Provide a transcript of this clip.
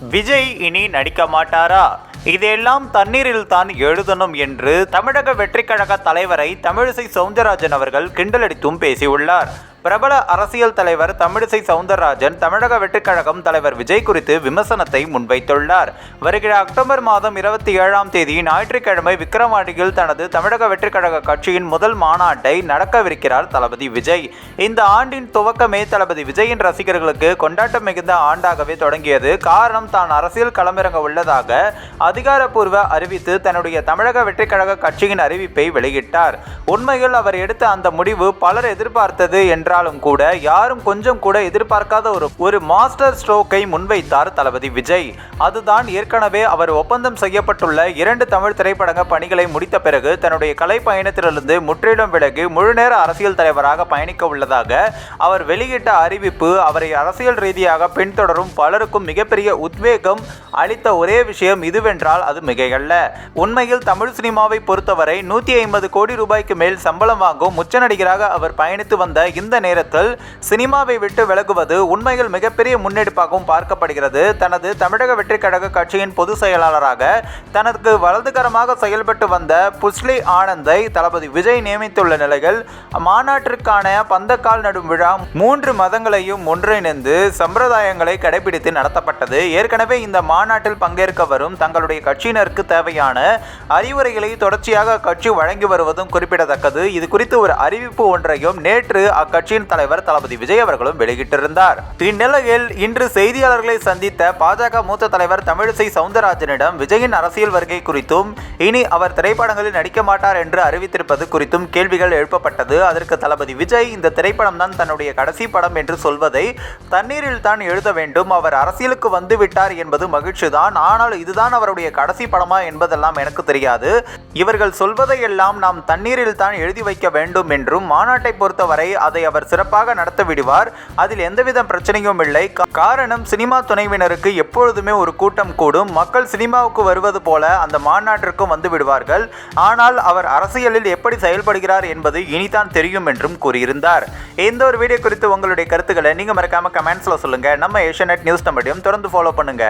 விஜய் இனி நடிக்க மாட்டாரா? இதெல்லாம் தண்ணீரில் தான் எழுதணும் என்று தமிழக வெற்றிக்கழக தலைவரை தமிழிசை சவுந்தரராஜன் அவர்கள் கிண்டலடித்தும் பேசியுள்ளார். பிரபல அரசியல் தலைவர் தமிழிசை சவுந்தரராஜன் தமிழக வெற்றிக்கழகம் தலைவர் விஜய் குறித்து விமர்சனத்தை முன்வைத்துள்ளார். வருகிற அக்டோபர் மாதம் இருபத்தி ஏழாம் தேதி ஞாயிற்றுக்கிழமை விக்கிரவாண்டியில் தனது தமிழக வெற்றிக்கழக கட்சியின் முதல் மாநாட்டை நடக்கவிருக்கிறார் தளபதி விஜய். இந்த ஆண்டின் துவக்கமே தளபதி விஜயின் ரசிகர்களுக்கு கொண்டாட்டம் மிகுந்த ஆண்டாகவே தொடங்கியது. காரணம் தான் அரசியல் களமிறங்க உள்ளதாக அதிகாரப்பூர்வ அறிவித்து தன்னுடைய தமிழக வெற்றிக்கழக கட்சியின் அறிவிப்பை வெளியிட்டார். உண்மையில் அவர் எடுத்த அந்த முடிவு பலர் எதிர்பார்த்தது என்றாலும் கூட யாரும் கொஞ்சம் கூட எதிர்பார்க்காத ஒரு ஒரு மாஸ்டர் ஸ்ட்ரோக்கை முன்வைத்தார் தளபதி விஜய். அதுதான் ஏற்கனவே அவர் ஒப்பந்தம் செய்யப்பட்டுள்ள இரண்டு தமிழ் திரைப்படங்க பணிகளை முடித்த பிறகு தன்னுடைய கலை பயணத்திலிருந்து முற்றிலும் விலகி முழுநேர அரசியல் தலைவராக பயணிக்க உள்ளதாக அவர் வெளியிட்ட அறிவிப்பு அவரை அரசியல் ரீதியாக பின்தொடரும் பலருக்கும் மிகப்பெரிய உத்வேகம் அளித்த ஒரே விஷயம் இதுவென்றால் அது மிகையல்ல. உண்மையில் தமிழ் சினிமாவை பொறுத்தவரை நூற்றி ஐம்பது கோடி ரூபாய்க்கு மேல் சம்பளம் வாங்கும் உச்ச நடிகராக அவர் பயணித்து வந்த இந்த நேரத்தில் சினிமாவை விட்டு விலகுவது உண்மையில் மிகப்பெரிய முன்னெடுப்பாகவும் பார்க்கப்படுகிறது. தனது தமிழக வெற்றிக் கழக கட்சியின் பொதுச் செயலாளராக தனக்கு வலதுகரமாக செயல்பட்டு வந்த புஸ்லி ஆனந்தை தளபதி விஜய் நியமித்துள்ள நிலையில் மாநாட்டிற்கான பந்தக்கால் நடும் விழா மூன்று மதங்களையும் ஒன்றிணைந்து சம்பிரதாயங்களை கடைபிடித்து நடத்தப்பட்டது. ஏற்கனவே இந்த மாநாட்டில் பங்கேற்க வரும் தங்களுடைய கட்சியினருக்கு தேவையான அறிவுரைகளை தொடர்ச்சியாக கட்சி வழங்கி வருவதும் குறிப்பிடத்தக்கது. இது குறித்து ஒரு அறிவிப்பு ஒன்றையும் நேற்று அக்கட்சி கட்சியின் தலைவர் தளபதி விஜய் அவர்களும் வெளியிட்டிருந்தார். இந்நிலையில் இன்று செய்தியாளர்களை சந்தித்த பாஜக மூத்த தலைவர் தமிழிசை சவுந்தரராஜனிடம் விஜயின் அரசியல் வருகை குறித்தும் இனி அவர் திரைப்படங்களில் நடிக்க மாட்டார் என்று அறிவித்திருப்பது குறித்தும் கேள்விகள் எழுப்பப்பட்டது. அதற்கு தளபதி விஜய் இந்த திரைப்படம் தான் தன்னுடைய கடைசி படம் என்று சொல்வதை தண்ணீரில் தான் எழுத வேண்டும். அவர் அரசியலுக்கு வந்துவிட்டார் என்பது என்பது மகிழ்ச்சிதான். ஆனால் இதுதான் அவருடைய கடைசி படமா என்பதெல்லாம் எனக்கு தெரியாது. இவர்கள் சொல்வதையெல்லாம் நாம் தண்ணீரில் தான் எழுதி வைக்க வேண்டும் என்றும் மாநாட்டை பொறுத்தவரை அதை அவர் சிறப்பாக நடத்த விடுவார். அதில் எந்தவித பிரச்சனையும் இல்லை. காரணம் சினிமா துணைவினருக்கு எப்பொழுதுமே ஒரு கூட்டம் கூடும். மக்கள் சினிமாவுக்கு வருவது போல அந்த மாநாட்டிற்கும் வந்து விடுவார்கள். ஆனால் அவர் அரசியலில் எப்படி செயல்படுகிறார் என்பது இனிதான் தெரியும் என்றும் கூறியிருந்தார். இந்த ஒரு வீடியோ குறித்து உங்களுடைய கருத்துக்களை நீங்க மறக்காம கமெண்ட்ஸ்ல சொல்லுங்க. நம்ம ஏஷியநெட் நியூஸ் தமிழையும் தொடர்ந்து ஃபாலோ பண்ணுங்க.